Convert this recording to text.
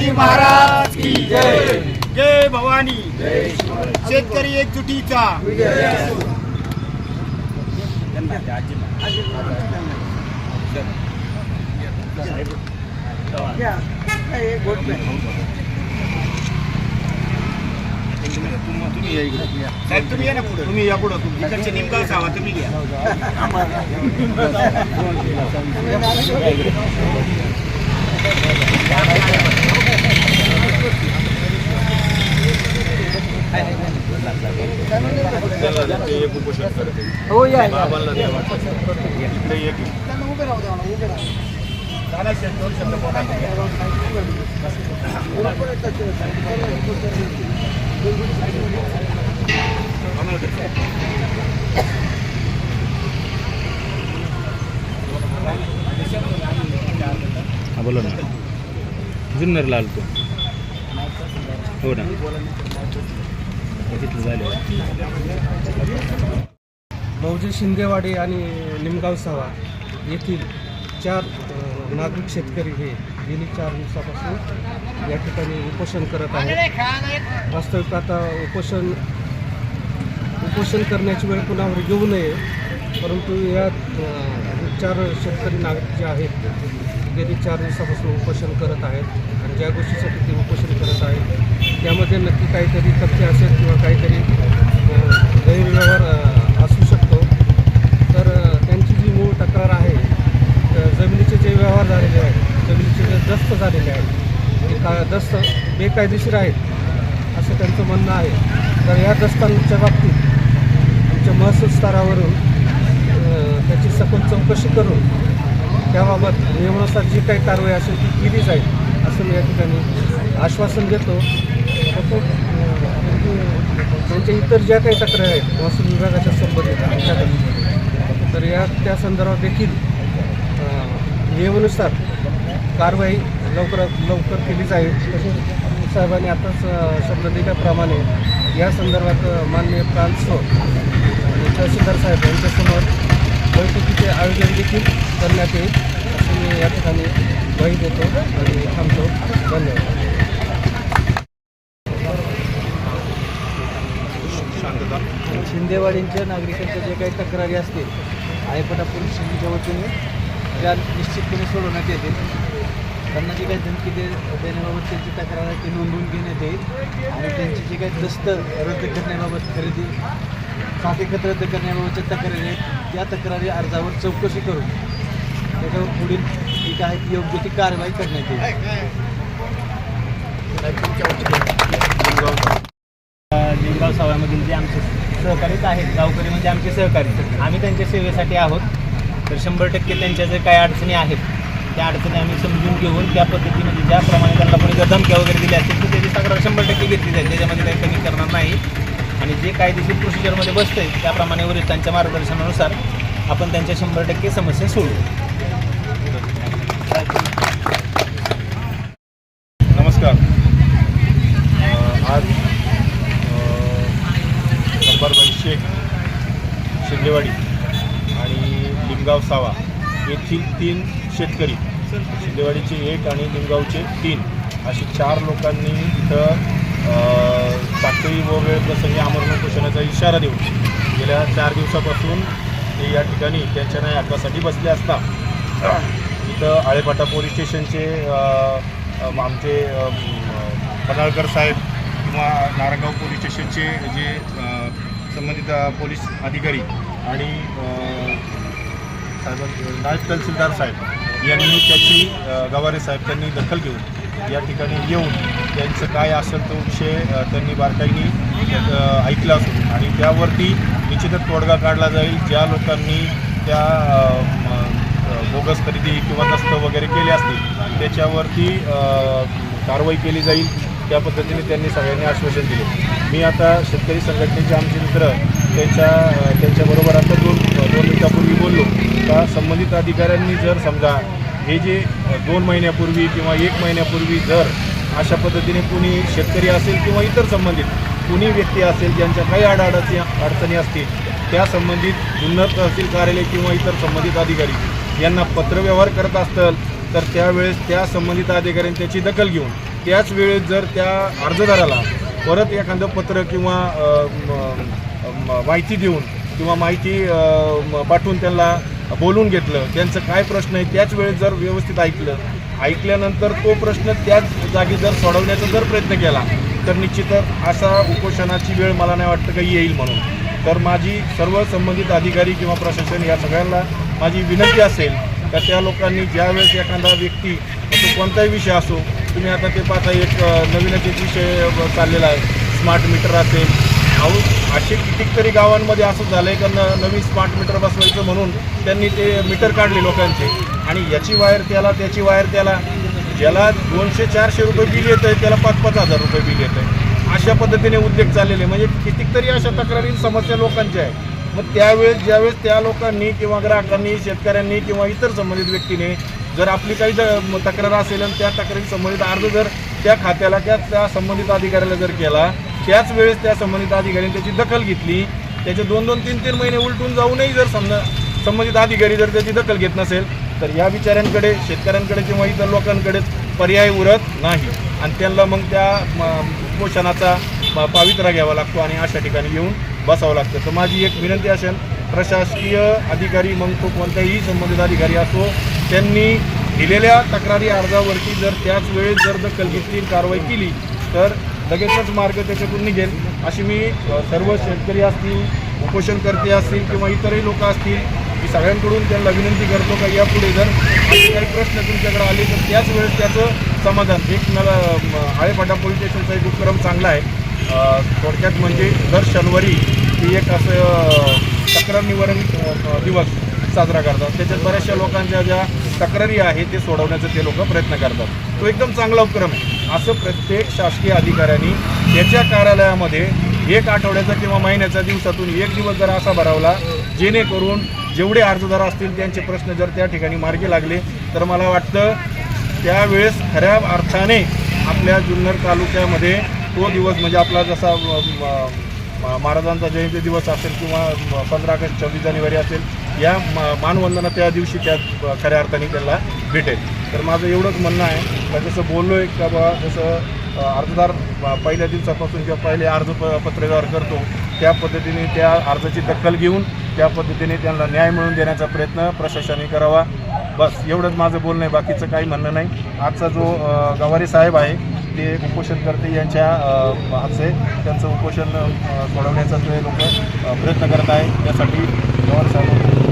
शिवाजी महाराज की जय. जय भवानी. शेतकरी एकजुटीचा. साहेब तुम्ही या ना पुढे. तुम्ही या पुढे. तुम्ही इकडचे निमगाव सावा तुम्ही घ्या. हो या या. झाला शेत, दोन शब्द बोला. हा बोला ना. जुन्नरला आलो तो. हो ना. झालं मौजे शिंदेवाडी आणि निमगाव सवा येथील चार नागरिक शेतकरी हे गेली चार दिवसापासून या ठिकाणी उपोषण करत आहेत. वास्तविक आता उपोषण उपोषण करण्याची वेळ कुणावर येऊ नये परंतु या चार शेतकरी नागरिक जे आहेत गेली चार दिवसापासून उपोषण करत आहेत आणि ज्या गोष्टीसाठी ते उपोषण करत आहेत त्यामध्ये नक्की काहीतरी तथ्य असेल किंवा काहीतरी गैरव्यवहार अ, असू शकतो तर अ, त्यांची जी मूळ तक्रार आहे तर जमिनीचे जे व्यवहार झालेले आहेत. जमिनीचे दस्त झालेले आहेत. ते का दस्त बेकायदेशीर आहेत असं त्यांचं म्हणणं आहे. तर या दस्तांच्या बाबतीत आमच्या महसूल स्तरावरून त्याची सखोल चौकशी करून त्याबाबत नियमानुसार जी काही कारवाई असेल ती केली जाईल असं मी या ठिकाणी आश्वासन देतो. त्यांच्या इतर ज्या काही तक्रारी आहेत महसूल विभागाच्या संबंधित आमच्याकडे तर या त्या संदर्भात देखील नियमानुसार कारवाई लवकरात लवकर केली जाईल. तसेच साहेबांनी आताच शब्द दिल्याप्रमाणे या संदर्भात माननीय प्रांत आणि तहसीलदार साहेब यांच्यासमोर बैठकीचे आयोजन देखील करण्यात येईल. असं मी या ठिकाणी ग्वाही देतो आणि थांबतो. धन्यवाद. शिंदेवाडींच्या नागरिकांच्या जे काही तक्रारी असतील आयपटा पोलीस वतीने त्या निश्चितपणे सोडवण्यात येतील. त्यांना जी काही धमकी दे देण्याबाबत त्यांची तक्रार आहे ती नोंदवून घेण्यात येईल. आणि त्यांची जी काही दस्त रद्द करण्याबाबत खरेदी साथीखत रद्द करण्याबाबतच्या तक्रारी आहेत. त्या तक्रारी अर्जावर चौकशी करून त्याच्यावर पुढील जी काय योग्य ती कारवाई करण्यात येईल. लिंगाव साव्यामधील जे आमचे सहकारीच आहेत गावकरी म्हणजे आमचे सहकारी. आम्ही त्यांच्या सेवेसाठी आहोत. तर शंभर टक्के त्यांच्या जे काही अडचणी आहेत त्या अडचणी आम्ही समजून घेऊन त्या पद्धतीमध्ये ज्याप्रमाणे त्यांना कोणी धमक्या वगैरे दिल्या असतील तर त्याची तक्रार शंभर टक्के घेतली जाईल. त्याच्यामध्ये काही कमी करणार नाही. आणि जे कायदेशीर प्रोसिजरमध्ये बसतंय त्याप्रमाणे वरिष्ठांच्या मार्गदर्शनानुसार आपण त्यांच्या शंभर टक्के समस्या सोडू नमस्कार. आज संभारबाई शेख शिंदेवाडी. निमगाव सावा येथील तीन शेतकरी शिंदेवाडीचे एक आणि निमगावचे तीन असे चार लोकांनी इथं साखळी व वेळ प्रसंगी आमरण उपोषणाचा इशारा देऊन गेल्या चार दिवसापासून ते या ठिकाणी त्यांच्या न्याय हक्कासाठी बसले असता इथं आळेपाटा पोलीस स्टेशनचे आमचे पनाळकर साहेब किंवा नारायणगाव पोलीस स्टेशनचे जे संबंधित पोलीस अधिकारी आणि साहेब नायब तहसीलदार साहेब यांनी त्याची गवारे साहेब त्यांनी दखल घेऊन या ठिकाणी येऊन त्यांचं काय असेल तो विषय त्यांनी बारकाईने ऐकला असून आणि त्यावरती निश्चितच तोडगा काढला जाईल. ज्या लोकांनी त्या बोगस खरेदी किंवा दस्त वगैरे केले असतील त्याच्यावरती कारवाई केली जाईल. त्या पद्धतीने त्यांनी सगळ्यांनी आश्वासन दिले. मी आता शेतकरी संघटनेचे आमचे मित्र त्यांच्या त्यांच्याबरोबर आता दोन दोन मिनिटापूर्वी बोललो. का संबंधित अधिकाऱ्यांनी जर समजा हे जे दोन महिन्यापूर्वी किंवा एक महिन्यापूर्वी जर अशा पद्धतीने कुणी शेतकरी असेल किंवा इतर संबंधित कुणी व्यक्ती असेल ज्यांच्या काही आडाडाची अडचणी असतील त्या संबंधित जुन्नर तहसील कार्यालय किंवा इतर संबंधित अधिकारी यांना पत्रव्यवहार करत असतील तर त्यावेळेस त्या संबंधित अधिकाऱ्यांनी त्याची दखल घेऊन त्याच वेळेस जर त्या अर्जदाराला परत एखादं पत्र किंवा माहिती देऊन किंवा माहिती पाठवून त्यांना बोलून घेतलं. त्यांचं काय प्रश्न आहे त्याच वेळेस जर व्यवस्थित ऐकलं ऐकल्यानंतर तो प्रश्न त्याच जागी जर सोडवण्याचा जर प्रयत्न केला तर निश्चितच असा उपोषणाची वेळ मला नाही वाटतं काही येईल म्हणून. तर माझी सर्व संबंधित अधिकारी किंवा प्रशासन या सगळ्यांना माझी विनंती असेल तर त्या लोकांनी ज्यावेळेस एखादा व्यक्ती तो कोणताही विषय असो तुम्ही आता ते पाहता एक नवीनच एक विषय चाललेला आहे. स्मार्ट मीटर असेल अहो असे कितीतरी गावांमध्ये असं झालंय का न नवीन स्मार्ट मीटर बसवायचं म्हणून त्यांनी ते मीटर काढले लोकांचे. आणि याची वायर त्याला त्याची वायर त्याला. ज्याला दोनशे चारशे रुपये बिल येत आहे त्याला पाच पाच हजार रुपये बिल येत आहे अशा पद्धतीने उद्योग चाललेले. म्हणजे कितीतरी अशा तक्रारी समस्या लोकांच्या आहे मग त्यावेळेस ज्यावेळेस त्या लोकांनी किंवा ग्राहकांनी शेतकऱ्यांनी किंवा इतर संबंधित व्यक्तीने जर आपली काही तक्रार असेल आणि त्या तक्रारी संबंधित अर्ज जर त्या खात्याला त्या त्या संबंधित अधिकाऱ्याला जर केला त्याच वेळेस त्या संबंधित अधिकाऱ्यांनी त्याची दखल घेतली त्याचे दोन दोन तीन तीन महिने उलटून जाऊनही जर समजा संबंधित अधिकारी जर त्याची दखल घेत नसेल तर या बिचाऱ्यांकडे शेतकऱ्यांकडे किंवा इतर लोकांकडेच पर्याय उरत नाही. आणि त्यांना मग त्या म, पावित्रा घ्यावा लागतो आणि अशा ठिकाणी येऊन बसावं लागतं. तर माझी एक विनंती असेल प्रशासकीय अधिकारी मग तो कोणताही संबंधित अधिकारी असो त्यांनी दिलेल्या तक्रारी अर्जावरती जर त्याच वेळेस जर दखल घेतली कारवाई केली तर लगेचच मार्ग त्याच्यातून निघेल. अशी मी सर्व शेतकरी असतील उपोषणकर्ते असतील किंवा इतरही लोक असतील मी सगळ्यांकडून त्यांना विनंती करतो का यापुढे जर काही प्रश्न तुमच्याकडे आले तर त्याच वेळेस त्याचं समाधान. एक मला आळेपाटा पोलीस स्टेशनचा एक उपक्रम चांगला आहे. थोडक्यात म्हणजे दर शनिवारी ती एक असं तक्रार निवारण दिवस साजरा करतात. त्याच्यात बऱ्याचशा लोकांच्या ज्या तक्रारी आहे ते सोडवण्याचा ते लोक प्रयत्न करतात. तो एकदम चांगला उपक्रम आहे. असं प्रत्येक शासकीय अधिकाऱ्यांनी त्याच्या कार्यालयामध्ये एक आठवड्याचा किंवा महिन्याचा दिवसातून एक दिवस जर असा भरावला जेणेकरून जेवढे अर्जदार असतील त्यांचे प्रश्न जर त्या ठिकाणी मार्गी लागले तर मला वाटतं त्यावेळेस खऱ्या अर्थाने आपल्या जुन्नर तालुक्यामध्ये तो दिवस म्हणजे आपला जसा महाराजांचा जयंती दिवस असेल किंवा पंधरा ऑगस्ट छव्वीस जानेवारी असेल या मानवंदना त्या दिवशी त्या खऱ्या अर्थाने त्याला भेटेल. तर माझं एवढंच म्हणणं आहे का जसं बोललो आहे का बा जसं अर्जदार पहिल्या दिवसापासून किंवा पहिले अर्ज प पत्रव्यवहार करतो त्या पद्धतीने त्या अर्जाची दखल घेऊन त्या पद्धतीने त्यांना न्याय मिळवून देण्याचा प्रयत्न प्रशासनाने करावा. बस एवढंच माझं बोलणं आहे बाकीचं काही म्हणणं नाही. आजचा जो गवारी साहेब आहे ते उपोषणकर्ते यांच्या हातचे. त्यांचं उपोषण सोडवण्याचा ते लोक प्रयत्न करत आहे त्यासाठी गवारी साहेब